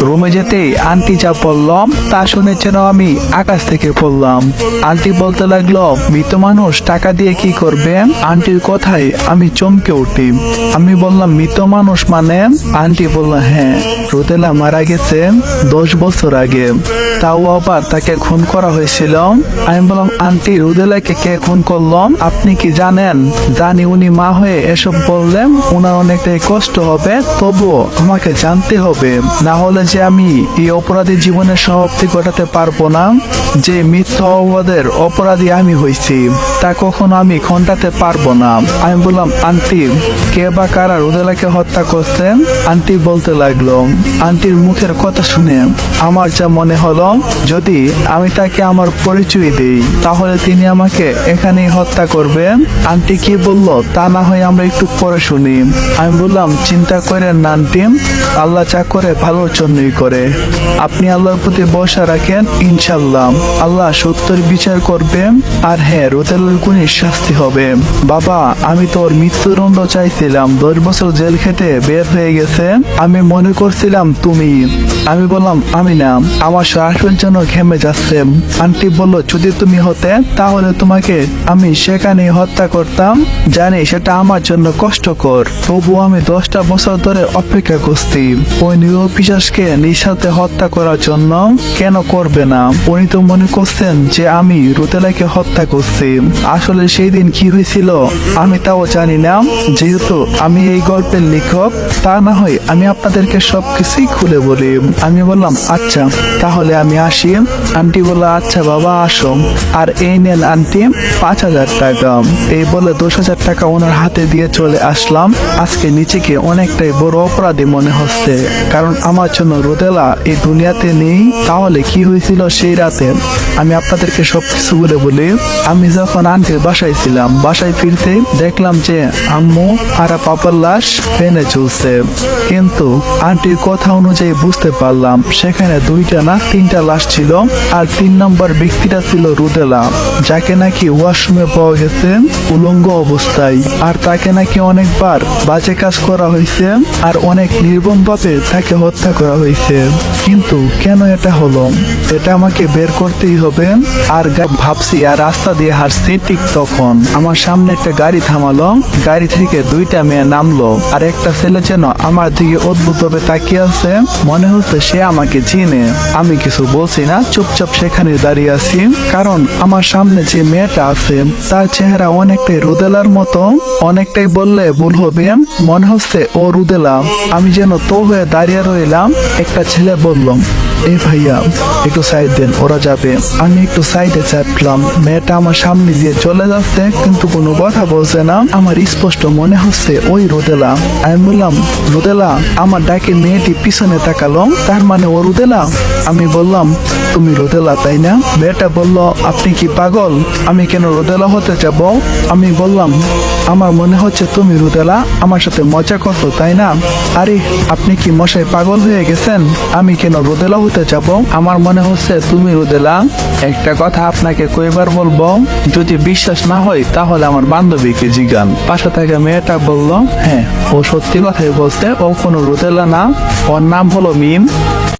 রুমে যেতেই আন্টি যা বললাম তা শুনে যেন আমি আকাশ থেকে পড়লাম। আন্টি বলতে লাগল, মৃত মানুষ টাকা দিয়ে কি করবে? আন্টির কথায় আমি চমকে উঠি। আমি বললাম, মৃত মানুষ মানে? আন্টি বলল হ্যাঁ। রোদেলা মারা গেছে দশ বছর আগে। তাও আবার তাকে খুন করা হয়েছিল। আমি বললাম, আন্টি, রুদেলাকে কে খুন করলাম আপনি কি জানেন? জানি উনি মা হয়ে এসব বললেন ওনার অনেকটাই কষ্ট হবে, তবুও আমাকে জানতে হবে। না হলে যে আমি এই অপরাধী জীবনের সমাপ্তি ঘটাতে পারব না, যে মিথ্যা অপরাধের অপরাধী আমি হয়েছি, তা কখনো আমি খণ্ডাতে পারব না। আমি বললাম, আন্টি, কে বা কারা রুদেলাকে হত্যা করছেন? আন্টি বলতে লাগল, আন্টির মুখের কথা শুনে আমার যা মনে হলো, যদি আমি তাকে আমার পরিচয় দিই, তাহলে তিনি আমাকে এখানেই হত্যা করবেন। আন্টি কি বলল, তা না হয় আমরা একটু পরে শুনি। আমি বললাম, চিন্তা করেন না, আন্টি। আল্লাহ চা করে ভালো ভালোর জন্যই করে। আপনি আল্লাহর প্রতি ভরসা রাখেন ইনশাল্লাহ আল্লাহ সত্যের বিচার করবেন আর হ্যাঁ রোতেলের গুণের শাস্তি হবে। বাবা, আমি তোর মৃত্যুদণ্ড চাইছিলাম। দশ বছর জেল খেটে বের হয়ে গেছে। আমি মনে করছিলাম তুমি। আমি বললাম, আমি না। আমার শ্বাসের জন্য ঘেমে যাচ্ছে। আন্টি বলল, যদি তুমি হতে, তাহলে তোমাকে আমি সেখানে হত্যা করতাম। জানি সেটা আমার জন্য কষ্টকর। তবু আমি দশটা বছর ধরে অপেক্ষা করছি। ওই নিরপিশাসকে নিঃসাথে হত্যা করার জন্য কেন করবে না? উনি তো মনে করছেন যে আমি রুতেলাকে হত্যা করছি। আসলে সেই দিন কি হয়েছিল? আমি তাও জানি না। যেহেতু আমি এই গল্পের লেখক, তা না হয় আমি আপনাদেরকে সবকিছুই খুলে বলি। আমি বললাম আচ্ছা তাহলে আমি আসি। আন্টি বলল আচ্ছা বাবা, আসো। আর এই নেন আন্টি, পাঁচ হাজার টাকা। এই বলে দশ হাজার টাকা ওনার হাতে দিয়ে চলে আসলাম। আজকে নিচেকে অনেকটাই বড় অপরাধী মনে হচ্ছে। কারণ আমার জন্য রোদেলা এই দুনিয়াতে নেই, তাহলে কি হয়েছিল সেই রাতে? আমি আপনাদেরকে সবকিছু বলে বলি, আমি যখন আন্টির বাসায় ছিলাম, বাসায় ফিরতে দেখলাম যে আম্মু আর পাপার লাশ ফেনে চলছে। কিন্তু আন্টির কথা অনুযায়ী বুঝতে পারলাম, সেখানে দুইটা না তিনটা লাশ ছিল আর তিন নম্বর ব্যক্তিটা ছিল রুদেলা, যাকে নাকি ওয়াশরুমে পাওয়া গেছে উলঙ্গ অবস্থায়। আর তাকে নাকি অনেকবার বাজে কাজ করা হয়েছে আর অনেক নির্মমভাবে তাকে হত্যা করা হয়েছে। কিন্তু কেন এটা হলো? এটা আমাকে বের করতেই হবে। আর ভাবছি, আর রাস্তা দিয়ে হাঁটছি ঠিক তখন। আমার সামনে একটা গাড়ি থামালো। গাড়ি থেকে দুইটা মেয়ে নামলো। আর একটা ছেলে যেন আমার দিকে অদ্ভুত ভাবে তাকিয়ে আছে। মনে হচ্ছে সে আমাকে চিনে। আমি কিছু বলছি না, চুপচাপ সেখানে দাঁড়িয়ে আছি। কারণ আমার সামনে যে মেয়েটা আছে, তার চেহারা অনেকটাই রুদেলার মতো। অনেকটাই বললে ভুল হবে। মনে হচ্ছে ও রুদেলা। আমি যেন তো হয়ে দাঁড়িয়ে রইলাম। একটা ছেলে বললাম এই ভাইয়া, একটু সাইড দেন, ওরা যাবে। আমি একটু সাইডে চাপলাম। মেয়েটা আমার সামনে দিয়ে চলে যাচ্ছে, কিন্তু কোনো কথা বলছে না। আমার স্পষ্ট মনে হচ্ছে ওই রোদেলা। আমি বললাম, রোদেলা, আমার ডাকে মেয়েটি পিছনে তাকালো। তার মানে ও রোদেলা? আমি বললাম, তুমি রোদেলা, তাই না? মেয়েটা বলল, আপনি কি পাগল? আমি কেন রোদেলা হতে যাব? আমি বললাম, আমার মনে হচ্ছে তুমি রুদেলা, আমার সাথে মজা করতো তাই না? আরে, আপনি কি মশাই পাগল হয়ে গেছেন? আমি কেন রুদেলা হতে যাব। আমার মনে হচ্ছে তুমি রুদেলা একটা কথা আপনাকে কয়বার বলব, যদি বিশ্বাস না হয়, তাহলে আমার বান্ধবীকে জিগান। পাশে থেকে মেয়েটা বলল হ্যাঁ ও সত্যি কথাই বলছে, ও কোনো রুদেলা না। ওর নাম হলো মিম।